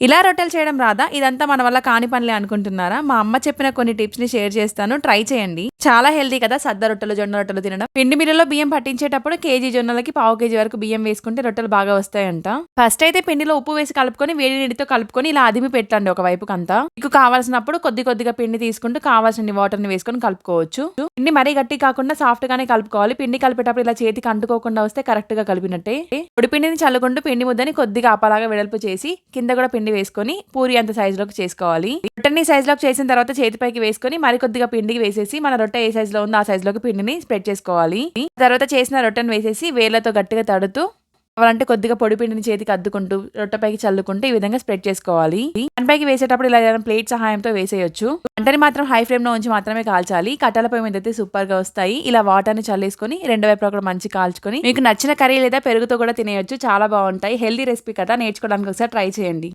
ఇలా రొట్టెలు చేయడం రాదా? ఇదంతా మన వల్ల కాని పనులే అనుకుంటున్నారా? మా అమ్మ చెప్పిన కొన్ని టిప్స్ని షేర్ చేస్తాను. ట్రై చేయండి. చాలా హెల్తీ కదా సద్ద రొట్టెలు జొన్న రొట్టెలు తినడం. పిండి మిల్లులో బియ్యం పట్టించేటప్పుడు కేజీ జొన్నలకి పావు కేజీ వరకు బియ్యం వేసుకుంటే రొట్టెలు బాగా వస్తాయంట. ఫస్ట్ అయితే పిండిలో ఉప్పు వేసి కలుపుకొని వేడి నీటితో కలుపుకొని ఇలా అదిమి పెట్టండి ఒక వైపు అంతా. మీకు కావాల్సినప్పుడు కొద్ది కొద్దిగా పిండి తీసుకుంటూ కావాల్సిన వాటర్ని వేసుకొని కలుపుకోవచ్చు. పిండి మరీ గట్టి కాకుండా సాఫ్ట్ గానే కలుపుకోవాలి. పిండి కలిపేటప్పుడు ఇలా చేతికి అంటుకోకుండా వస్తే కరెక్ట్గా కలిపినట్టే. పొడి పిండిని చల్లుకుంటూ పిండి ముద్దని కొద్దిగా అప్పలాగా వెడల్పు చేసి కింద కూడా పిండి వేసుకొని పూరి అంత సైజులోకి చేసుకోవాలి. రొట్టెని సైజులోకి చేసిన తర్వాత చేతిపైకి వేసుకొని మరి కొద్దిగా పిండికి వేసేసి మన రొట్టె ఏ సైజులో ఉందో ఆ సైజులోకి పిండిని స్ప్రెడ్ చేసుకోవాలి. తర్వాత చేసిన రొట్టెను వేసేసి వేళ్ళతో గట్టిగా తడుతూ కావాలంటే కొద్దిగా పొడి పిండిని చేతికి అద్దుకుంటూ రొట్టెపైకి చల్లుకుంటూ ఈ విధంగా స్ప్రెడ్ చేసుకోవాలి. పైకి వేసేటప్పుడు ఇలా ఏదైనా ప్లేట్ సహాయంతో వేసేయొచ్చు. వంటని మాత్రం హై ఫ్లేమ్లో ఉంచి మాత్రమే కాల్చాలి. కట్టెల పొయ్యి మీద అయితే సూపర్గా వస్తాయి. ఇలా వాటర్ని చల్లేసుకొని రెండు వైపు కూడా మంచి కాల్చుకొని మీకు నచ్చిన కర్రీ లేదా పెరుగుతో కూడా తినేయొచ్చు. చాలా బాగుంటాయి. హెల్దీ రెసిపీ కదా. నేర్చుకోవడానికి ఒకసారి ట్రై చేయండి.